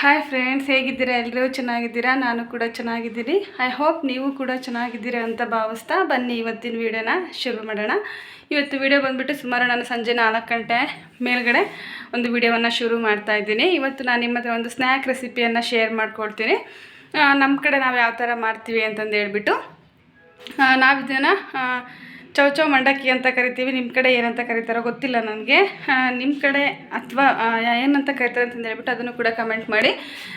Hi friends ಹೇಗಿದ್ದೀರಾ? ಎಲ್ಲರೂ ಚೆನ್ನಾಗಿದ್ದೀರಾ? ನಾನು ಕೂಡ ಚೆನ್ನಾಗಿದ್ದೀನಿ. ಐ ಹೋಪ್ ನೀವು ಕೂಡ ಚೆನ್ನಾಗಿದ್ದೀರಾ ಅಂತ ಭಾವಿಸ್ತಾ ಬನ್ನಿ ಇವತ್ತಿನ ವೀಡಿಯೋನ ಶುರು ಮಾಡೋಣ. ಇವತ್ತು ವಿಡಿಯೋ ಬಂದುಬಿಟ್ಟು ಸುಮಾರು ನಾನು ಸಂಜೆ ನಾಲ್ಕು ಗಂಟೆ ಮೇಲ್ಗಡೆ ಒಂದು ವೀಡಿಯೋವನ್ನು ಶುರು ಮಾಡ್ತಾ ಇದ್ದೀನಿ. ಇವತ್ತು ನಾನು ನಿಮ್ಮ ಹತ್ರ ಒಂದು ಸ್ನ್ಯಾಕ್ ರೆಸಿಪಿಯನ್ನು ಶೇರ್ ಮಾಡ್ಕೊಳ್ತೀನಿ ನಮ್ಮ ಕಡೆ ನಾವು ಯಾವ ಥರ ಮಾಡ್ತೀವಿ ಅಂತಂದು ಹೇಳ್ಬಿಟ್ಟು ನಾವು ಇದನ್ನು ಚೌಚೌ ಮಂಡಕ್ಕಿ ಅಂತ ಕರಿತೀವಿ ನಿಮ್ಮ ಕಡೆ ಏನಂತ ಕರೀತಾರೋ ಗೊತ್ತಿಲ್ಲ ನನಗೆ. ನಿಮ್ಮ ಕಡೆ ಅಥವಾ ಏನಂತ ಕರಿತಾರೆ ಅಂತಂದು ಹೇಳ್ಬಿಟ್ಟು ಅದನ್ನು ಕೂಡ ಕಮೆಂಟ್ ಮಾಡಿ.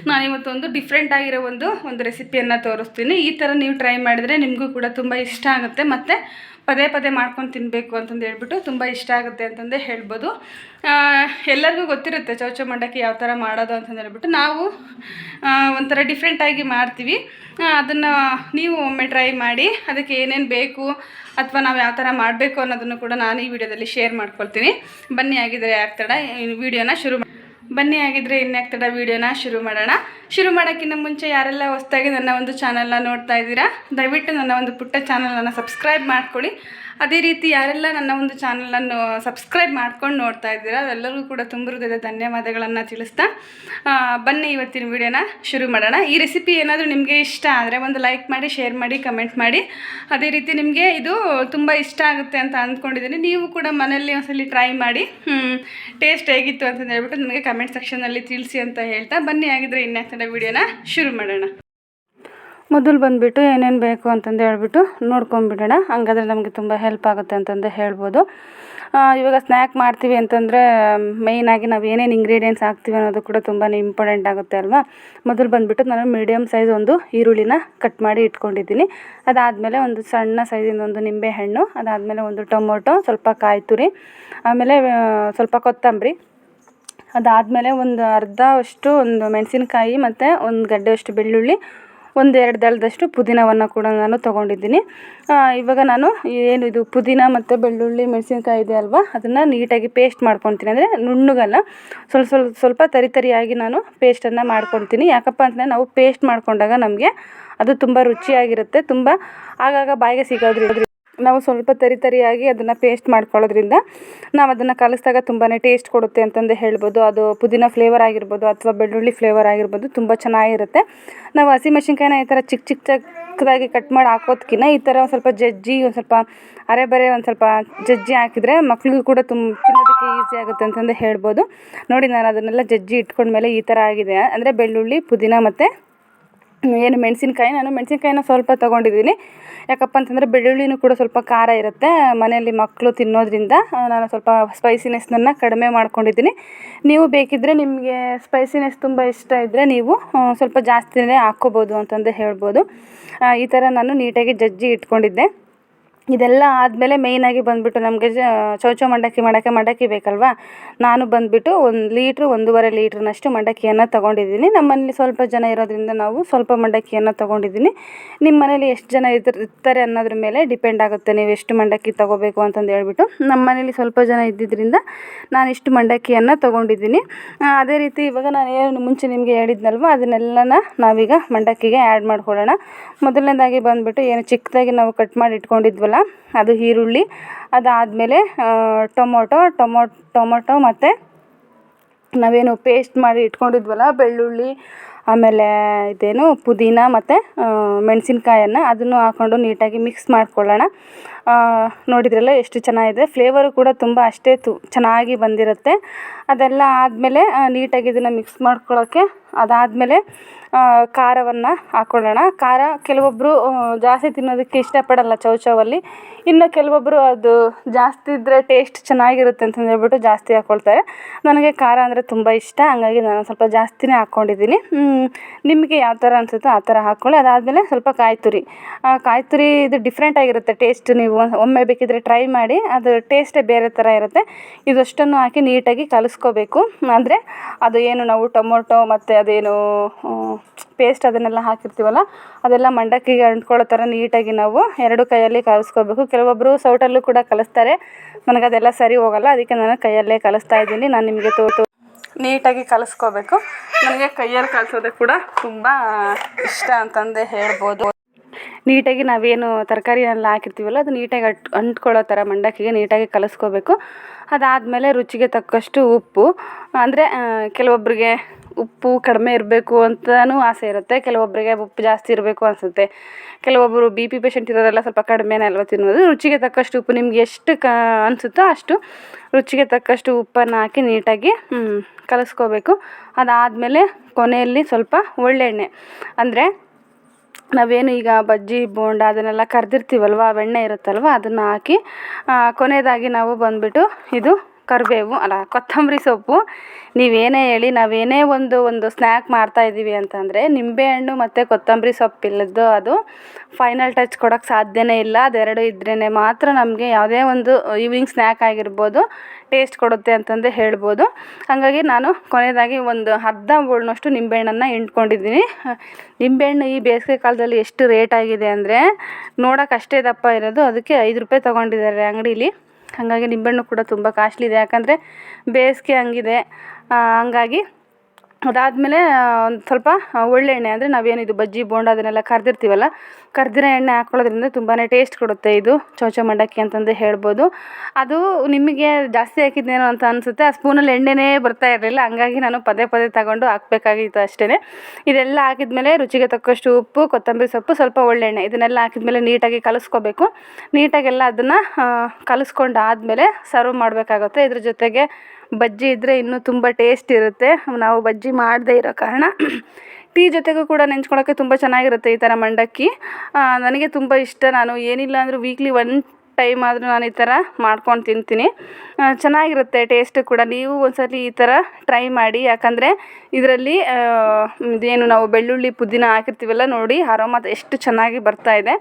ನಾನು ಇವತ್ತೊಂದು ಡಿಫ್ರೆಂಟ್ ಆಗಿರೋ ಒಂದು ಒಂದು ರೆಸಿಪಿಯನ್ನು ತೋರಿಸ್ತೀನಿ. ಈ ಥರ ನೀವು ಟ್ರೈ ಮಾಡಿದರೆ ನಿಮಗೂ ಕೂಡ ತುಂಬ ಇಷ್ಟ ಆಗುತ್ತೆ. ಮತ್ತು ಪದೇ ಪದೇ ಮಾಡ್ಕೊಂಡು ತಿನ್ನಬೇಕು ಅಂತಂದು ಹೇಳ್ಬಿಟ್ಟು ತುಂಬ ಇಷ್ಟ ಆಗುತ್ತೆ ಅಂತಂದೇ ಹೇಳ್ಬೋದು. ಎಲ್ಲರಿಗೂ ಗೊತ್ತಿರುತ್ತೆ ಚೌಚೌ ಮಂಡಕ್ಕಿ ಯಾವ ಥರ ಮಾಡೋದು ಅಂತಂದು ಹೇಳ್ಬಿಟ್ಟು. ನಾವು ಒಂಥರ ಡಿಫ್ರೆಂಟಾಗಿ ಮಾಡ್ತೀವಿ. ಅದನ್ನು ನೀವು ಒಮ್ಮೆ ಟ್ರೈ ಮಾಡಿ, ಅದಕ್ಕೆ ಏನೇನು ಬೇಕು ಅಥವಾ ನಾವು ಯಾವ ಥರ ಮಾಡಬೇಕು ಅನ್ನೋದನ್ನು ಕೂಡ ನಾನು ಈ ವಿಡಿಯೋದಲ್ಲಿ ಶೇರ್ ಮಾಡ್ಕೊಳ್ತೀನಿ. ಬನ್ನಿ ಆಗಿದ್ರೆ ಆಗ್ತಡ ವಿಡಿಯೋನ ಶುರು ಬನ್ನಿ ಆಗಿದ್ರೆ ಇನ್ಯಾಗ್ತಡ ವಿಡಿಯೋನ ಶುರು ಮಾಡೋಣ. ಶುರು ಮಾಡೋಕ್ಕಿಂತ ಮುಂಚೆ ಯಾರೆಲ್ಲ ಹೊಸ್ದಾಗಿ ನನ್ನ ಒಂದು ಚಾನಲ್ನ ನೋಡ್ತಾ ಇದ್ದೀರಾ, ದಯವಿಟ್ಟು ನನ್ನ ಒಂದು ಪುಟ್ಟ ಚಾನಲನ್ನು ಸಬ್ಸ್ಕ್ರೈಬ್ ಮಾಡ್ಕೊಳ್ಳಿ. ಅದೇ ರೀತಿ ಯಾರೆಲ್ಲ ನನ್ನ ಒಂದು ಚಾನಲನ್ನು ಸಬ್ಸ್ಕ್ರೈಬ್ ಮಾಡ್ಕೊಂಡು ನೋಡ್ತಾ ಇದ್ದೀರಾ ಎಲ್ಲರಿಗೂ ಕೂಡ ತುಂಬ ಹೃದಯದ ಧನ್ಯವಾದಗಳನ್ನು ತಿಳಿಸ್ತಾ ಬನ್ನಿ ಇವತ್ತಿನ ವಿಡಿಯೋನ ಶುರು ಮಾಡೋಣ. ಈ ರೆಸಿಪಿ ಏನಾದರೂ ನಿಮಗೆ ಇಷ್ಟ ಆದರೆ ಒಂದು ಲೈಕ್ ಮಾಡಿ ಶೇರ್ ಮಾಡಿ ಕಮೆಂಟ್ ಮಾಡಿ. ಅದೇ ರೀತಿ ನಿಮಗೆ ಇದು ತುಂಬ ಇಷ್ಟ ಆಗುತ್ತೆ ಅಂತ ಅಂದ್ಕೊಂಡಿದ್ದೀನಿ. ನೀವು ಕೂಡ ಮನೆಯಲ್ಲಿ ಒಂದ್ಸಲಿ ಟ್ರೈ ಮಾಡಿ ಟೇಸ್ಟ್ ಹೇಗಿತ್ತು ಅಂತ ಹೇಳ್ಬಿಟ್ಟು ನನಗೆ ಕಮೆಂಟ್ ಸೆಕ್ಷನಲ್ಲಿ ತಿಳಿಸಿ ಅಂತ ಹೇಳ್ತಾ, ಬನ್ನಿ ಆಗಿದ್ರೆ ಇನ್ಯಾಕ್ತಡೆ ವಿಡಿಯೋನ ಶುರು ಮಾಡೋಣ. ಮೊದಲು ಬಂದುಬಿಟ್ಟು ಏನೇನು ಬೇಕು ಅಂತಂದು ಹೇಳ್ಬಿಟ್ಟು ನೋಡ್ಕೊಂಬಿಡೋಣ. ಹಂಗಾದ್ರೆ ನಮಗೆ ತುಂಬ ಹೆಲ್ಪ್ ಆಗುತ್ತೆ ಅಂತಂದು ಹೇಳ್ಬೋದು. ಇವಾಗ ಸ್ನ್ಯಾಕ್ ಮಾಡ್ತೀವಿ ಅಂತಂದರೆ ಮೇಯ್ನಾಗಿ ನಾವು ಏನೇನು ಇಂಗ್ರೀಡಿಯೆಂಟ್ಸ್ ಹಾಕ್ತೀವಿ ಅನ್ನೋದು ಕೂಡ ತುಂಬಾ ಇಂಪಾರ್ಟೆಂಟ್ ಆಗುತ್ತೆ ಅಲ್ವಾ? ಮೊದಲು ಬಂದುಬಿಟ್ಟು ನಾನು ಮೀಡಿಯಮ್ ಸೈಜ್ ಒಂದು ಈರುಳ್ಳಿನ ಕಟ್ ಮಾಡಿ ಇಟ್ಕೊಂಡಿದ್ದೀನಿ. ಅದಾದಮೇಲೆ ಒಂದು ಸಣ್ಣ ಸೈಜಿಂದ ಒಂದು ನಿಂಬೆಹಣ್ಣು, ಅದಾದಮೇಲೆ ಒಂದು ಟೊಮೊಟೊ, ಸ್ವಲ್ಪ ಕಾಯಿ ತುರಿ ಆಮೇಲೆ ಸ್ವಲ್ಪ ಕೊತ್ತಂಬರಿ. ಅದಾದಮೇಲೆ ಒಂದು ಅರ್ಧ ಅಷ್ಟು ಒಂದು ಮೆಣಸಿನ್ಕಾಯಿ ಮತ್ತು ಒಂದು ಗಡ್ಡೆಯಷ್ಟು ಬೆಳ್ಳುಳ್ಳಿ ಒಂದು ಎರಡು ದಳದಷ್ಟು ಪುದೀನವನ್ನು ಕೂಡ ನಾನು ತೊಗೊಂಡಿದ್ದೀನಿ. ಇವಾಗ ನಾನು ಏನು ಇದು ಪುದೀನ ಮತ್ತು ಬೆಳ್ಳುಳ್ಳಿ ಮೆಣಸಿನ್ಕಾಯಿ ಇದೆ ಅಲ್ವಾ, ಅದನ್ನು ನೀಟಾಗಿ ಪೇಸ್ಟ್ ಮಾಡ್ಕೊತೀನಿ. ಅಂದರೆ ನುಣ್ಣುಗಲ್ಲ, ಸ್ವಲ್ಪ ಸ್ವಲ್ಪ ಸ್ವಲ್ಪ ತರಿ ತರಿಯಾಗಿ ನಾನು ಪೇಸ್ಟನ್ನು ಮಾಡ್ಕೊಳ್ತೀನಿ ಯಾಕಪ್ಪ ಅಂತಂದರೆ ನಾವು ಪೇಸ್ಟ್ ಮಾಡಿಕೊಂಡಾಗ ನಮಗೆ ಅದು ತುಂಬ ರುಚಿಯಾಗಿರುತ್ತೆ, ತುಂಬ ಆಗಾಗ ಬಾಯಿಗೆ ಸಿಗೋದ್ರಿಂದ. ನಾವು ಸ್ವಲ್ಪ ತರಿ ತರಿಯಾಗಿ ಅದನ್ನು ಪೇಸ್ಟ್ ಮಾಡ್ಕೊಳ್ಳೋದ್ರಿಂದ ನಾವು ಅದನ್ನು ಕಲಿಸಿದಾಗ ತುಂಬಾ ಟೇಸ್ಟ್ ಕೊಡುತ್ತೆ ಅಂತಂದು ಹೇಳ್ಬೋದು. ಅದು ಪುದೀನ ಫ್ಲೇವರ್ ಆಗಿರ್ಬೋದು ಅಥವಾ ಬೆಳ್ಳುಳ್ಳಿ ಫ್ಲೇವರ್ ಆಗಿರ್ಬೋದು ತುಂಬ ಚೆನ್ನಾಗಿರುತ್ತೆ. ನಾವು ಹಸಿಮೆಣ್ಸಿನ್ಕಾಯಿನ ಈ ಥರ ಚಿಕ್ಕ ಚಿಕ್ಕ ಚಿಕ್ಕದಾಗಿ ಕಟ್ ಮಾಡಿ ಹಾಕೋದ್ಕಿಂತ ಈ ಥರ ಒಂದು ಸ್ವಲ್ಪ ಜಜ್ಜಿ, ಒಂದು ಸ್ವಲ್ಪ ಅರೆ ಬರೆ ಒಂದು ಸ್ವಲ್ಪ ಜಜ್ಜಿ ಹಾಕಿದರೆ ಮಕ್ಳಿಗೂ ಕೂಡ ತುಂಬ ತಿನ್ನೋದಕ್ಕೆ ಈಸಿ ಆಗುತ್ತೆ ಅಂತಂದು ಹೇಳ್ಬೋದು. ನೋಡಿ ನಾನು ಅದನ್ನೆಲ್ಲ ಜಜ್ಜಿ ಇಟ್ಕೊಂಡ್ಮೇಲೆ ಈ ಥರ ಆಗಿದೆ. ಅಂದರೆ ಬೆಳ್ಳುಳ್ಳಿ, ಪುದೀನ ಮತ್ತು ಏನು ಮೆಣಸಿನ್ಕಾಯಿ, ನಾನು ಮೆಣಸಿನ್ಕಾಯಿನ ಸ್ವಲ್ಪ ತೊಗೊಂಡಿದ್ದೀನಿ. ಯಾಕಪ್ಪ ಅಂತಂದರೆ ಬೆಳ್ಳುಳ್ಳಿನೂ ಕೂಡ ಸ್ವಲ್ಪ ಖಾರ ಇರುತ್ತೆ. ಮನೆಯಲ್ಲಿ ಮಕ್ಕಳು ತಿನ್ನೋದ್ರಿಂದ ನಾನು ಸ್ವಲ್ಪ ಸ್ಪೈಸಿನೆಸ್ನನ್ನು ಕಡಿಮೆ ಮಾಡ್ಕೊಂಡಿದ್ದೀನಿ. ನೀವು ಬೇಕಿದ್ದರೆ ನಿಮಗೆ ಸ್ಪೈಸಿನೆಸ್ ತುಂಬ ಇಷ್ಟ ಇದ್ದರೆ ನೀವು ಸ್ವಲ್ಪ ಜಾಸ್ತಿನೇ ಹಾಕ್ಕೋಬೋದು ಅಂತಂದು ಹೇಳ್ಬೋದು. ಈ ಥರ ನಾನು ನೀಟಾಗಿ ಜಜ್ಜಿ ಇಟ್ಕೊಂಡಿದ್ದೆ. ಇದೆಲ್ಲ ಆದಮೇಲೆ ಮೇಯ್ನಾಗಿ ಬಂದುಬಿಟ್ಟು ನಮಗೆ ಚೌಚೌ ಮಂಡಕ್ಕಿ ಮಾಡೋಕ್ಕೆ ಮಂಡಕ್ಕಿ ಬೇಕಲ್ವಾ? ನಾನು ಬಂದುಬಿಟ್ಟು ಒಂದು ಲೀಟ್ರು, ಒಂದೂವರೆ ಲೀಟ್ರ್ನಷ್ಟು ಮಂಡಕ್ಕಿಯನ್ನು ತೊಗೊಂಡಿದ್ದೀನಿ. ನಮ್ಮ ಮನೇಲಿ ಸ್ವಲ್ಪ ಜನ ಇರೋದ್ರಿಂದ ನಾವು ಸ್ವಲ್ಪ ಮಂಡಕ್ಕಿಯನ್ನು ತೊಗೊಂಡಿದ್ದೀನಿ. ನಿಮ್ಮ ಮನೇಲಿ ಎಷ್ಟು ಜನ ಇದ್ರ, ಇರ್ತಾರೆ ಅನ್ನೋದ್ರ ಮೇಲೆ ಡಿಪೆಂಡ್ ಆಗುತ್ತೆ. ನೀವು ಎಷ್ಟು ಮಂಡಕ್ಕಿ ತೊಗೋಬೇಕು ಅಂತಂದು ಹೇಳ್ಬಿಟ್ಟು. ನಮ್ಮ ಮನೇಲಿ ಸ್ವಲ್ಪ ಜನ ಇದ್ದಿದ್ದರಿಂದ ನಾನು ಇಷ್ಟು ಮಂಡಕ್ಕಿಯನ್ನು ತೊಗೊಂಡಿದ್ದೀನಿ. ಅದೇ ರೀತಿ ಇವಾಗ ನಾನು ಏನು ಮುಂಚೆ ನಿಮಗೆ ಹೇಳಿದ್ನಲ್ವ? ಅದನ್ನೆಲ್ಲನ ನಾವೀಗ ಮಂಡಕ್ಕಿಗೆ ಆ್ಯಡ್ ಮಾಡ್ಕೊಳ್ಳೋಣ. ಮೊದಲನೇದಾಗಿ ಬಂದುಬಿಟ್ಟು ಏನು ಚಿಕ್ಕದಾಗಿ ನಾವು ಕಟ್ ಮಾಡಿ ಇಟ್ಕೊಂಡಿದ್ವಲ್ಲ ಅದು ಈರುಳ್ಳಿ, ಅದಾದಮೇಲೆ ಟೊಮೊಟೊ, ಟೊಮೊ, ಟೊಮೊಟೊ ಮತ್ತು ನಾವೇನು ಪೇಸ್ಟ್ ಮಾಡಿ ಇಟ್ಕೊಂಡಿದ್ವಲ್ಲ, ಬೆಳ್ಳುಳ್ಳಿ, ಆಮೇಲೆ ಇದೇನು ಪುದೀನ ಮತ್ತು ಮೆಣಸಿನ್ಕಾಯನ್ನು ಅದನ್ನು ಹಾಕ್ಕೊಂಡು ನೀಟಾಗಿ ಮಿಕ್ಸ್ ಮಾಡ್ಕೊಳ್ಳೋಣ. ನೋಡಿದ್ರಲ್ಲ ಎಷ್ಟು ಚೆನ್ನಾಗಿದೆ. ಫ್ಲೇವರು ಕೂಡ ತುಂಬ ಅಷ್ಟೇ ತು, ಚೆನ್ನಾಗಿ ಬಂದಿರುತ್ತೆ. ಅದೆಲ್ಲ ಆದಮೇಲೆ ನೀಟಾಗಿ ಇದನ್ನು ಮಿಕ್ಸ್ ಮಾಡ್ಕೊಳ್ಳೋಕ್ಕೆ ಅದಾದಮೇಲೆ ಖಾರವನ್ನು ಹಾಕ್ಕೊಳ್ಳೋಣ ಖಾರ ಕೆಲವೊಬ್ಬರು ಜಾಸ್ತಿ ತಿನ್ನೋದಕ್ಕೆ ಇಷ್ಟಪಡಲ್ಲ ಚೌಚೌಲ್ಲಿ ಇನ್ನು ಕೆಲವೊಬ್ಬರು ಅದು ಜಾಸ್ತಿ ಇದ್ದರೆ ಟೇಸ್ಟ್ ಚೆನ್ನಾಗಿರುತ್ತೆ ಅಂತ ಹೇಳ್ಬಿಟ್ಟು ಜಾಸ್ತಿ ಹಾಕ್ಕೊಳ್ತಾರೆ ನನಗೆ ಖಾರ ಅಂದರೆ ತುಂಬ ಇಷ್ಟ. ಹಂಗಾಗಿ ನಾನು ಸ್ವಲ್ಪ ಜಾಸ್ತಿನೇ ಹಾಕ್ಕೊಂಡಿದ್ದೀನಿ ನಿಮಗೆ ಯಾವ ಥರ ಅನಿಸುತ್ತೋ ಆ ಥರ ಹಾಕ್ಕೊಳ್ಳಿ ಅದಾದಮೇಲೆ ಸ್ವಲ್ಪ ಕಾಯಿ ತುರಿ ಕಾಯಿ ತುರಿ ಇದು ಡಿಫ್ರೆಂಟಾಗಿರುತ್ತೆ ಟೇಸ್ಟ್ ನೀವು ಒಮ್ಮೆ ಬೇಕಿದ್ರೆ ಟ್ರೈ ಮಾಡಿ, ಅದು ಟೇಸ್ಟೇ ಬೇರೆ ಥರ ಇರುತ್ತೆ. ಇದಷ್ಟನ್ನು ಹಾಕಿ ನೀಟಾಗಿ ಕಲಿಸ್ಕೋಬೇಕು. ಅಂದರೆ ಅದು ಏನು ನಾವು ಟೊಮೊಟೊ ಮತ್ತು ಅದೇನು ಪೇಸ್ಟ್ ಅದನ್ನೆಲ್ಲ ಹಾಕಿರ್ತೀವಲ್ಲ, ಅದೆಲ್ಲ ಮಂಡಕ್ಕಿಗೆ ಅಂಟ್ಕೊಳ್ಳೋ ಥರ ನೀಟಾಗಿ ನಾವು ಎರಡು ಕೈಯಲ್ಲಿ ಕಲಿಸ್ಕೋಬೇಕು. ಕೆಲವೊಬ್ಬರು ಸೌಟಲ್ಲೂ ಕೂಡ ಕಲಿಸ್ತಾರೆ. ನನಗೆ ಅದೆಲ್ಲ ಸರಿ ಹೋಗಲ್ಲ, ಅದಕ್ಕೆ ನಾನು ಕೈಯಲ್ಲೇ ಕಲಿಸ್ತಾ ಇದ್ದೀನಿ. ನಾನು ನಿಮಗೆ ತೋ ತೋ, ನೀಟಾಗಿ ಕಲಿಸ್ಕೋಬೇಕು. ನನಗೆ ಕೈಯಲ್ಲಿ ಕಲಿಸೋದು ಕೂಡ ತುಂಬ ಇಷ್ಟ ಅಂತಂದೇ ಹೇಳ್ಬೋದು. ನೀಟಾಗಿ ನಾವೇನು ತರಕಾರಿ ಎಲ್ಲ ಹಾಕಿರ್ತೀವಲ್ಲ, ಅದು ನೀಟಾಗಿ ಅಟ್, ಅಂಟ್ಕೊಳ್ಳೋ ಥರ ಮಂಡಕ್ಕಿಗೆ ನೀಟಾಗಿ ಕಲಸ್ಕೋಬೇಕು. ಅದಾದಮೇಲೆ ರುಚಿಗೆ ತಕ್ಕಷ್ಟು ಉಪ್ಪು. ಅಂದರೆ ಕೆಲವೊಬ್ಬರಿಗೆ ಉಪ್ಪು ಕಡಿಮೆ ಇರಬೇಕು ಅಂತಲೂ ಆಸೆ ಇರುತ್ತೆ ಕೆಲವೊಬ್ಬರಿಗೆ ಉಪ್ಪು ಜಾಸ್ತಿ ಇರಬೇಕು ಅನಿಸುತ್ತೆ. ಕೆಲವೊಬ್ಬರು ಬಿ ಪಿ ಪೇಷಂಟ್ ಇರೋರೆಲ್ಲ ಸ್ವಲ್ಪ ಕಡಿಮೆನೇ ಅಲ್ವ ತಿನ್ನೋದು ರುಚಿಗೆ ತಕ್ಕಷ್ಟು ಉಪ್ಪು ನಿಮ್ಗೆ ಎಷ್ಟು ಕ, ಅನಿಸುತ್ತೋ ಅಷ್ಟು ರುಚಿಗೆ ತಕ್ಕಷ್ಟು ಉಪ್ಪನ್ನು ಹಾಕಿ ನೀಟಾಗಿ ಕಲಿಸ್ಕೋಬೇಕು. ಅದಾದಮೇಲೆ ಕೊನೆಯಲ್ಲಿ ಸ್ವಲ್ಪ ಒಳ್ಳೆಣ್ಣೆ. ಅಂದರೆ ನಾವೇನು ಈಗ ಬಜ್ಜಿ, ಬೋಂಡ ಅದನ್ನೆಲ್ಲ ಕರೆದಿರ್ತೀವಲ್ವ ಬೆಣ್ಣೆ ಇರುತ್ತಲ್ವ, ಅದನ್ನು ಹಾಕಿ ಕೊನೆಯದಾಗಿ ನಾವು ಬಂದುಬಿಟ್ಟು ಇದು ಕರಿಬೇವು, ಅಲ್ಲ ಕೊತ್ತಂಬರಿ ಸೊಪ್ಪು. ನೀವೇನೇ ಹೇಳಿ, ನಾವೇನೇ ಒಂದು ಒಂದು ಸ್ನ್ಯಾಕ್ ಮಾಡ್ತಾಯಿದ್ದೀವಿ ಅಂತಂದರೆ, ನಿಂಬೆಹಣ್ಣು ಮತ್ತು ಕೊತ್ತಂಬರಿ ಸೊಪ್ಪಿಲ್ಲದ್ದು ಅದು ಫೈನಲ್ ಟಚ್ ಕೊಡೋಕ್ಕೆ ಸಾಧ್ಯವೇ ಇಲ್ಲ. ಅದೆರಡು ಇದ್ರೇ ಮಾತ್ರ ನಮಗೆ ಯಾವುದೇ ಒಂದು ಈವ್ನಿಂಗ್ ಸ್ನ್ಯಾಕ್ ಆಗಿರ್ಬೋದು. ಟೇಸ್ಟ್ ಕೊಡುತ್ತೆ ಅಂತಂದು ಹೇಳ್ಬೋದು. ಹಾಗಾಗಿ ನಾನು ಕೊನೆಯದಾಗಿ ಒಂದು ಅರ್ಧ ಬೋಳ್ನಷ್ಟು ನಿಂಬೆಹಣ್ಣನ್ನು ಹಿಂಡ್ಕೊಂಡಿದ್ದೀನಿ. ನಿಂಬೆಹಣ್ಣು ಈ ಬೇಸಿಗೆ ಕಾಲದಲ್ಲಿ ಎಷ್ಟು ರೇಟ್ ಆಗಿದೆ ಅಂದರೆ ನೋಡೋಕೆ ಅಷ್ಟೇ ದಪ್ಪ ಇರೋದು. ಅದಕ್ಕೆ ಐದು ರೂಪಾಯಿ ತೊಗೊಂಡಿದ್ದಾರೆ ಅಂಗಡೀಲಿ. ಹಾಗಾಗಿ ನಿಂಬೆಹಣ್ಣು ಕೂಡ ತುಂಬ ಕಾಸ್ಟ್ಲಿ ಇದೆ. ಯಾಕಂದರೆ ಬೇಸಿಗೆ ಹಂಗಿದೆ. ಹಂಗಾಗಿ ಅದಾದಮೇಲೆ ಒಂದು ಸ್ವಲ್ಪ ಒಳ್ಳೆ ಎಣ್ಣೆ ಅಂದರೆ ನಾವೇನಿದು ಬಜ್ಜಿ, ಬೋಂಡ ಅದನ್ನೆಲ್ಲ ಕರೆದಿರ್ತೀವಲ್ಲ, ಕರ್ದಿರೋ ಎಣ್ಣೆ ಹಾಕ್ಕೊಳ್ಳೋದ್ರಿಂದ ತುಂಬಾ ಟೇಸ್ಟ್ ಕೊಡುತ್ತೆ ಇದು, ಚೌಚೌ ಮಂಡಕ್ಕಿ ಅಂತಂದು ಹೇಳ್ಬೋದು. ಅದು ನಿಮಗೆ ಜಾಸ್ತಿ ಹಾಕಿದ್ನೇನೋ ಅಂತ ಅನಿಸುತ್ತೆ, ಆ ಸ್ಪೂನಲ್ಲಿ ಎಣ್ಣೆನೇ ಬರ್ತಾ ಇರಲಿಲ್ಲ, ಹಂಗಾಗಿ ನಾನು ಪದೇ ಪದೇ ತಗೊಂಡು ಹಾಕ್ಬೇಕಾಗಿತ್ತು ಅಷ್ಟೇ ಇದೆಲ್ಲ ಹಾಕಿದ್ಮೇಲೆ ರುಚಿಗೆ ತಕ್ಕಷ್ಟು ಉಪ್ಪು, ಕೊತ್ತಂಬರಿ ಸೊಪ್ಪು, ಸ್ವಲ್ಪ ಒಳ್ಳೆಣ್ಣೆ ಇದನ್ನೆಲ್ಲ ಹಾಕಿದ್ಮೇಲೆ ನೀಟಾಗಿ ಕಲಿಸ್ಕೋಬೇಕು. ನೀಟಾಗೆಲ್ಲ ಅದನ್ನು ಕಲಿಸ್ಕೊಂಡು ಆದಮೇಲೆ ಸರ್ವ್ ಮಾಡಬೇಕಾಗುತ್ತೆ. ಇದ್ರ ಜೊತೆಗೆ ಬಜ್ಜಿ ಇದ್ದರೆ ಇನ್ನೂ ತುಂಬ ಟೇಸ್ಟ್ ಇರುತ್ತೆ. ನಾವು ಬಜ್ಜಿ ಮಾಡದೇ ಇರೋ ಕಾರಣ ಟೀ ಜೊತೆಗೂ ಕೂಡ ನೆಂಚ್ಕೊಳ್ಳೋಕ್ಕೆ ತುಂಬ ಚೆನ್ನಾಗಿರುತ್ತೆ ಈ ಥರ ಮಂಡಕ್ಕಿ. ನನಗೆ ತುಂಬ ಇಷ್ಟ. ನಾನು ಏನಿಲ್ಲ ಅಂದರೂ ವೀಕ್ಲಿ ಒನ್ ಟೈಮ್ ಆದರೂ ನಾನು ಈ ಥರ ಮಾಡ್ಕೊಂಡು ತಿಂತೀನಿ. ಚೆನ್ನಾಗಿರುತ್ತೆ ಟೇಸ್ಟ್ ಕೂಡ. ನೀವು ಒಂದ್ಸಲಿ ಈ ಥರ ಟ್ರೈ ಮಾಡಿ, ಯಾಕಂದರೆ ಇದರಲ್ಲಿ ಇದೇನು ನಾವು ಬೆಳ್ಳುಳ್ಳಿ ಪುದೀನ ಹಾಕಿರ್ತೀವಲ್ಲ ನೋಡಿ ಅರೋಮ ಎಷ್ಟು ಚೆನ್ನಾಗಿ ಬರ್ತಾ ಇದೆ.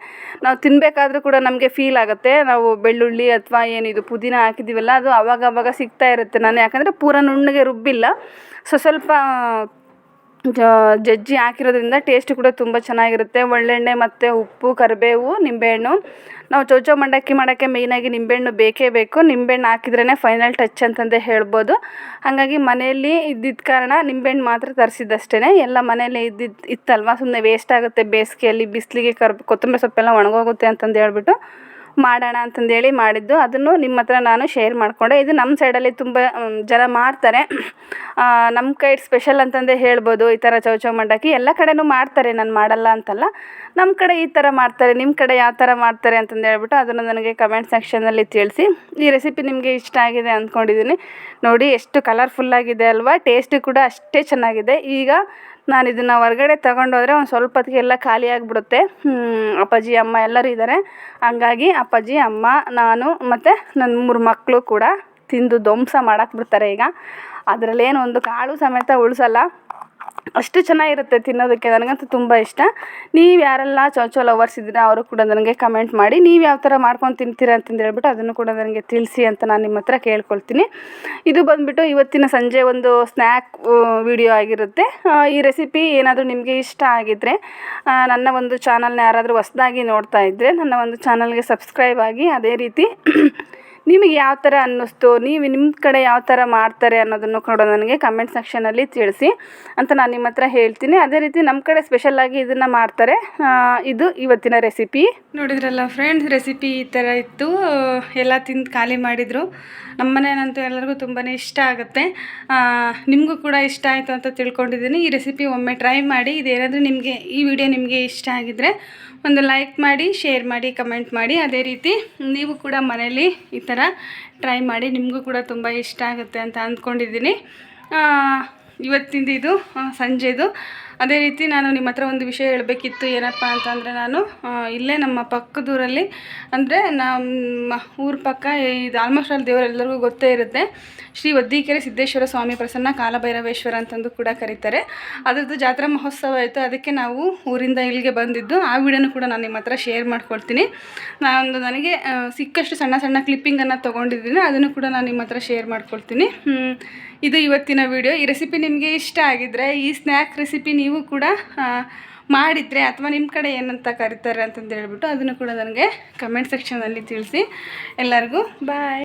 ನಾವು ತಿನ್ನಬೇಕಾದ್ರೂ ಕೂಡ ನಮಗೆ ಫೀಲ್ ಆಗುತ್ತೆ. ನಾವು ಬೆಳ್ಳುಳ್ಳಿ ಅಥವಾ ಏನಿದು ಪುದೀನ ಹಾಕಿದ್ದೀವಲ್ಲ, ಅದು ಅವಾಗ ಅವಾಗ ಸಿಗ್ತಾ ಇರುತ್ತೆ. ನಾನು ಯಾಕಂದರೆ ಪೂರ ನುಣ್ಣಗೆ ರುಬ್ಬಿಲ್ಲ. ಸೊ ಸ್ವಲ್ಪ ಜಜ್ಜಿ ಹಾಕಿರೋದ್ರಿಂದ ಟೇಸ್ಟ್ ಕೂಡ ತುಂಬ ಚೆನ್ನಾಗಿರುತ್ತೆ. ಒಳ್ಳೆಣ್ಣೆ ಮತ್ತು ಉಪ್ಪು, ಕರಿಬೇವು, ನಿಂಬೆಹಣ್ಣು. ನಾವು ಚೌಚೌ ಮಂಡಕ್ಕಿ ಮಾಡೋಕ್ಕೆ ಮೇಯ್ನಾಗಿ ನಿಂಬೆಹಣ್ಣು ಬೇಕೇ ಬೇಕು. ನಿಂಬೆಹಣ್ಣು ಹಾಕಿದ್ರೇ ಫೈನಲ್ ಟಚ್ ಅಂತಂದೇ ಹೇಳ್ಬೋದು. ಹಾಗಾಗಿ ಮನೆಯಲ್ಲಿ ಇದ್ದಿದ್ದ ಕಾರಣ ನಿಂಬೆಹಣ್ಣು ಮಾತ್ರ ತರಿಸಿದ್ದಷ್ಟೇ ಎಲ್ಲ ಮನೆಯಲ್ಲೇ ಇದ್ದಿದ್ದು ಇತ್ತಲ್ವ? ಸುಮ್ಮನೆ ವೇಸ್ಟ್ ಆಗುತ್ತೆ ಬೇಸಿಗೆಯಲ್ಲಿ, ಬಿಸಿಲಿಗೆ ಕರ್ ಕೊತ್ತಂಬರಿ ಸೊಪ್ಪೆಲ್ಲ ಒಣಗೋಗುತ್ತೆ ಅಂತಂದು ಹೇಳ್ಬಿಟ್ಟು ಮಾಡೋಣ ಅಂತಂದೇಳಿ ಮಾಡಿದ್ದು. ಅದನ್ನು ನಿಮ್ಮ ಹತ್ರ ನಾನು ಶೇರ್ ಮಾಡಿಕೊಂಡೆ. ಇದು ನಮ್ಮ ಸೈಡಲ್ಲಿ ತುಂಬ ಜನ ಮಾಡ್ತಾರೆ. ನಮ್ಮ ಕೈ ಸ್ಪೆಷಲ್ ಅಂತಂದೇ ಹೇಳ್ಬೋದು, ಈ ಥರ ಚೌಚೌ ಮಂಡಕ್ಕಿ. ಎಲ್ಲ ಕಡೆನೂ ಮಾಡ್ತಾರೆ, ನಾನು ಮಾಡಲ್ಲ ಅಂತಲ್ಲ. ನಮ್ಮ ಕಡೆ ಈ ಥರ ಮಾಡ್ತಾರೆ ನಿಮ್ಮ ಕಡೆ ಯಾವ ಥರ ಮಾಡ್ತಾರೆ ಅಂತಂದು ಹೇಳ್ಬಿಟ್ಟು ಅದನ್ನು ನನಗೆ ಕಮೆಂಟ್ ಸೆಕ್ಷನಲ್ಲಿ ತಿಳಿಸಿ. ಈ ರೆಸಿಪಿ ನಿಮಗೆ ಇಷ್ಟ ಆಗಿದೆ ಅಂದ್ಕೊಂಡಿದ್ದೀನಿ ನೋಡಿ, ಎಷ್ಟು ಕಲರ್ಫುಲ್ಲಾಗಿದೆ ಅಲ್ವಾ? ಟೇಸ್ಟು ಕೂಡ ಅಷ್ಟೇ ಚೆನ್ನಾಗಿದೆ. ಈಗ ನಾನು ಇದನ್ನು ಹೊರ್ಗಡೆ ತಗೊಂಡೋದ್ರೆ ಒಂದು ಸ್ವಲ್ಪ ಹೊತ್ತಿಗೆ ಎಲ್ಲ ಖಾಲಿ ಆಗಿಬಿಡುತ್ತೆ. ಅಪ್ಪಾಜಿ, ಅಮ್ಮ ಎಲ್ಲರೂ ಇದ್ದಾರೆ ಹಂಗಾಗಿ ಅಪ್ಪಾಜಿ, ಅಮ್ಮ, ನಾನು ಮತ್ತು ನನ್ನ ಮೂರು ಮಕ್ಕಳು ಕೂಡ ತಿಂದು ಧ್ವಂಸ ಮಾಡಾಕ್ಬಿಡ್ತಾರೆ ಈಗ. ಅದರಲ್ಲೇನು ಒಂದು ಕಾಳು ಸಮೇತ ಉಳಿಸಲ್ಲ. ಅಷ್ಟು ಚೆನ್ನಾಗಿರುತ್ತೆ ತಿನ್ನೋದಕ್ಕೆ, ನನಗಂತೂ ತುಂಬ ಇಷ್ಟ. ನೀವು ಯಾರೆಲ್ಲ ಚೌಚೌ ಲವರ್ಸ್ ಇದ್ದೀರಾ, ಅವರು ಕೂಡ ನನಗೆ ಕಮೆಂಟ್ ಮಾಡಿ, ನೀವು ಯಾವ ಥರ ಮಾಡ್ಕೊಂಡು ತಿಂತೀರ ಅಂತಂದು ಹೇಳ್ಬಿಟ್ಟು ಅದನ್ನು ಕೂಡ ನನಗೆ ತಿಳಿಸಿ ಅಂತ ನಾನು ನಿಮ್ಮ ಹತ್ರ ಕೇಳ್ಕೊಳ್ತೀನಿ. ಇದು ಬಂದುಬಿಟ್ಟು ಇವತ್ತಿನ ಸಂಜೆ ಒಂದು ಸ್ನ್ಯಾಕ್ ವಿಡಿಯೋ ಆಗಿರುತ್ತೆ. ಈ ರೆಸಿಪಿ ಏನಾದರೂ ನಿಮಗೆ ಇಷ್ಟ ಆಗಿದ್ದರೆ ನನ್ನ ಒಂದು ಚಾನಲ್ನ ಯಾರಾದರೂ ಹೊಸ್ದಾಗಿ ನೋಡ್ತಾ ಇದ್ದರೆ ನನ್ನ ಒಂದು ಚಾನಲ್ಗೆ ಸಬ್ಸ್ಕ್ರೈಬ್ ಆಗಿ, ಅದೇ ರೀತಿ ನಿಮಗೆ ಯಾವ ಥರ ಅನ್ನಿಸ್ತು, ನೀವು ನಿಮ್ಮ ಕಡೆ ಯಾವ ಥರ ಮಾಡ್ತಾರೆ ಅನ್ನೋದನ್ನು ಕೂಡ ನನಗೆ ಕಮೆಂಟ್ ಸೆಕ್ಷನಲ್ಲಿ ತಿಳಿಸಿ ಅಂತ ನಾನು ನಿಮ್ಮ ಹತ್ರ ಹೇಳ್ತೀನಿ. ಅದೇ ರೀತಿ ನಮ್ಮ ಕಡೆ ಸ್ಪೆಷಲ್ಲಾಗಿ ಇದನ್ನು ಮಾಡ್ತಾರೆ. ಇದು ಇವತ್ತಿನ ರೆಸಿಪಿ ನೋಡಿದ್ರಲ್ಲ ಫ್ರೆಂಡ್ಸ್ ರೆಸಿಪಿ ಈ ಥರ ಇತ್ತು. ಎಲ್ಲ ತಿಂದು ಖಾಲಿ ಮಾಡಿದರು. ನಮ್ಮ ಎಲ್ಲರಿಗೂ ತುಂಬಾ ಇಷ್ಟ ಆಗುತ್ತೆ. ನಿಮಗೂ ಕೂಡ ಇಷ್ಟ ಆಯಿತು ಅಂತ ತಿಳ್ಕೊಂಡಿದ್ದೀನಿ. ಈ ರೆಸಿಪಿ ಒಮ್ಮೆ ಟ್ರೈ ಮಾಡಿ ಇದೇನಾದರೂ ನಿಮಗೆ, ಈ ವಿಡಿಯೋ ನಿಮಗೆ ಇಷ್ಟ ಆಗಿದ್ದರೆ ಒಂದು ಲೈಕ್ ಮಾಡಿ ಶೇರ್ ಮಾಡಿ ಕಮೆಂಟ್ ಮಾಡಿ. ಅದೇ ರೀತಿ ನೀವು ಕೂಡ ಮನೇಲಿ ಈ ಥರ ಟ್ರೈ ಮಾಡಿ ನಿಮಗೂ ಕೂಡ ತುಂಬ ಇಷ್ಟ ಆಗುತ್ತೆ ಅಂತ ಅಂದ್ಕೊಂಡಿದ್ದೀನಿ. ಇವತ್ತಿಂದ ಇದು ಸಂಜೆದು. ಅದೇ ರೀತಿ ನಾನು ನಿಮ್ಮ ಹತ್ರ ಒಂದು ವಿಷಯ ಹೇಳಬೇಕಿತ್ತು, ಏನಪ್ಪ ಅಂತಂದರೆ ನಾನು ಇಲ್ಲೇ ನಮ್ಮ ಪಕ್ಕದೂರಲ್ಲಿ, ಅಂದರೆ ನಮ್ಮ ಊರ ಪಕ್ಕ ಇದು ಆಲ್ಮೋಸ್ಟ್ ಅಲ್ಲಿ ದೇವರೆಲ್ಲರಿಗೂ ಗೊತ್ತೇ ಇರುತ್ತೆ. ಶ್ರೀ ಒದ್ದಿಕೆರೆ ಸಿದ್ದೇಶ್ವರ ಸ್ವಾಮಿ ಪ್ರಸನ್ನ ಕಾಲಭೈರವೇಶ್ವರ ಅಂತಂದು ಕೂಡ ಕರೀತಾರೆ. ಅದರದ್ದು ಜಾತ್ರಾ ಮಹೋತ್ಸವ ಆಯಿತು, ಅದಕ್ಕೆ ನಾವು ಊರಿಂದ ಇಲ್ಲಿಗೆ ಬಂದಿದ್ದು. ಆ ವಿಡಿಯೋನು ಕೂಡ ನಾನು ನಿಮ್ಮ ಹತ್ರ ಶೇರ್ ಮಾಡ್ಕೊಳ್ತೀನಿ ನಾನು ನನಗೆ ಸಿಕ್ಕಷ್ಟು ಸಣ್ಣ ಸಣ್ಣ ಕ್ಲಿಪ್ಪಿಂಗನ್ನು ತೊಗೊಂಡಿದ್ದೀನಿ, ಅದನ್ನು ಕೂಡ ನಾನು ನಿಮ್ಮ ಹತ್ರ ಶೇರ್ ಮಾಡ್ಕೊಳ್ತೀನಿ ಇದು ಇವತ್ತಿನ ವಿಡಿಯೋ. ಈ ರೆಸಿಪಿ ನಿಮಗೆ ಇಷ್ಟ ಆಗಿದ್ದರೆ ಈ ಸ್ನ್ಯಾಕ್ ರೆಸಿಪಿ ನೀವು ಕೂಡ ಮಾಡಿದರೆ ಅಥವಾ ನಿಮ್ಮ ಕಡೆ ಏನಂತ ಕರೀತಾರೆ ಅಂತಂದು ಹೇಳ್ಬಿಟ್ಟು ಅದನ್ನು ಕೂಡ ನನಗೆ ಕಮೆಂಟ್ ಸೆಕ್ಷನಲ್ಲಿ ತಿಳಿಸಿ. ಎಲ್ಲರಿಗೂ ಬಾಯ್